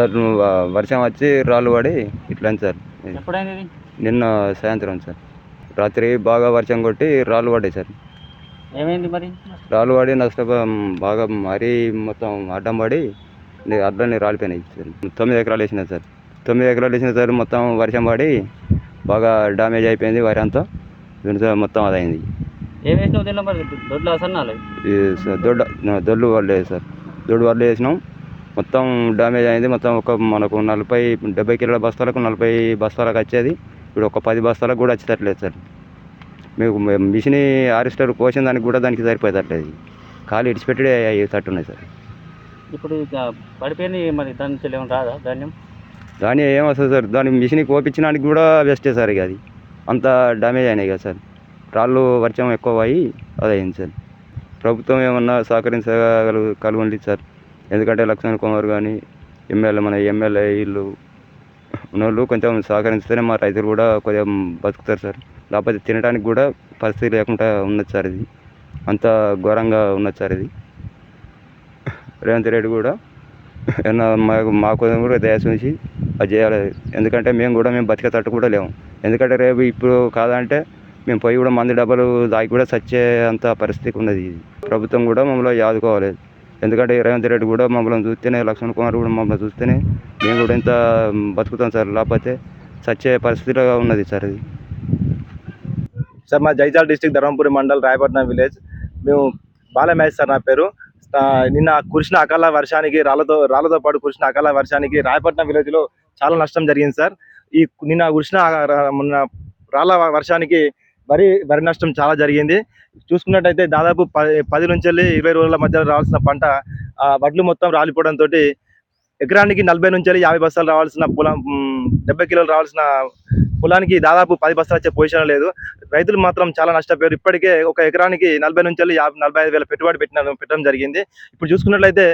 Sir వర్షం వచ్చి రాళ్ళు పడి ఇట్లా సార్. నిన్న సాయంత్రం సార్. రాత్రి బాగా వర్షం కొట్టి రాళ్ళు పడ్డాయి సార్. ఏమైంది మరి? రాళ్ళు పడి నష్టం బాగా మరీ మొత్తం అడ్డం పడి నే- అడ్లని రాలిపోయినాయి సార్. తొమ్మిది ఎకరాలు వేసిన సార్. తొమ్మిది ఎకరాలు వేసిన సార్ మొత్తం వర్షం పడి బాగా డ్యామేజ్ అయిపోయింది వరి అంతా. మొత్తం అదైంది. దొడ్లు దొడ్లు వడ్లు సార్. దొడ్డు వడ్లు వేసినాం. మొత్తం డామేజ్ అయింది. మొత్తం ఒక మనకు నలభై డెబ్బై కిలోల బస్తాలకు నలభై బస్తాలకు వచ్చేది. ఇప్పుడు ఒక పది బస్తాలకు కూడా వచ్చేటట్లేదు సార్. మీకు మిషన్ హారిస్టర్ కోసిన దానికి కూడా దానికి సరిపోయేటట్లేదు. ఖాళీ ఇడిచిపెట్టే అయ్యేటట్టున్నాయి సార్. ఇప్పుడు పడిపోయింది మరి దాని రాదా ధాన్యం? దాని ఏమొస్తుంది సార్? దాని మిషన్ కోపించడానికి కూడా బెస్టే సార్ ఇక అది. అంత డ్యామేజ్ అయినాయి కదా సార్. రాళ్ళు వర్షం ఎక్కువ అయ్యి అది అయింది సార్. ప్రభుత్వం ఏమన్నా సహకరించగలు కలుగుంది సార్. ఎందుకంటే లక్ష్మణ్ కుమార్ కానీ ఎమ్మెల్యే మన ఎమ్మెల్యే వీళ్ళు ఉన్నోళ్ళు కొంచెం సహకరిస్తేనే మా రైతులు కూడా కొంచెం బతుకుతారు సార్. లేకపోతే తినడానికి కూడా పరిస్థితి లేకుండా ఉన్నది సార్ ఇది. అంత ఘోరంగా ఉన్నది సార్ ఇది. రేవంత్ రెడ్డి కూడా ఏమన్నా మాకు మా కోసం కూడా దయ చూసి అది చేయాలి. ఎందుకంటే మేము కూడా మేము బతికే తట్టు కూడా లేము. ఎందుకంటే రేపు ఇప్పుడు కాదంటే మేము పోయి కూడా మంది డబ్బులు దాగి కూడా చచ్చే అంత పరిస్థితి ఉన్నది ఇది. ప్రభుత్వం కూడా మమ్మల్ని ఆదుకోవాలి ఎందుకంటే రేవంత్ రెడ్డి కూడా మమ్మల్ని చూస్తేనే లక్ష్మణ్ కుమార్ కూడా మమ్మల్ని చూస్తేనే మేము కూడా ఇంత బతుకుతాం సార్. లేకపోతే చచ్చే పరిస్థితిలో ఉన్నది సార్ ఇది. సార్ మా జైజాల్ డిస్టిక్ ధర్మపురి మండల్ రాయపట్నం విలేజ్. మేము బాలమేష్ సార్ నా పేరు. నిన్న కురిసిన అకాల వర్షానికి రాళ్ళతో రాళ్ళతో పాటు కురిసిన అకాల వర్షానికి రాయపట్నం విలేజ్లో చాలా నష్టం జరిగింది సార్. ఈ నిన్న కురిసిన మొన్న రాళ్ళ వర్షానికి వరి వరి నష్టం చాలా జరిగింది. చూసుకున్నట్టయితే దాదాపు పది నుంచి వెళ్ళి ఇరవై రోజుల మధ్య రావాల్సిన పంట ఆ, వడ్లు మొత్తం రాలిపోవడంతో ఎకరానికి నలభై నుంచి వెళ్ళి యాభై బస్తాలు రావాల్సిన పొలం డెబ్బై కిలోలు రావాల్సిన పొలానికి దాదాపు పది బస్తాలు వచ్చే పొజిషన్ లేదు. రైతులు మాత్రం చాలా నష్టపోయారు. ఇప్పటికే ఒక ఎకరానికి నలభై నుంచి వెళ్ళి యాభై నలభై ఐదు వేల పెట్టుబడి పెట్టిన పెట్టడం జరిగింది. ఇప్పుడు చూసుకున్నట్లయితే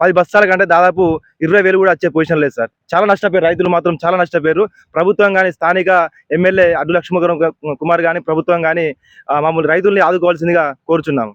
పది బస్తాల కంటే దాదాపు ఇరవై వేలు కూడా వచ్చే పొజిషన్ లేదు సార్. చాలా నష్టపోయారు. రైతులు మాత్రం చాలా నష్టపోయారు. ప్రభుత్వం కానీ స్థానిక ఎమ్మెల్యే అడ్డు లక్ష్మణ కుమార్ కానీ ప్రభుత్వం కానీ మామూలు రైతుల్ని ఆదుకోవాల్సిందిగా కోరుచున్నాము.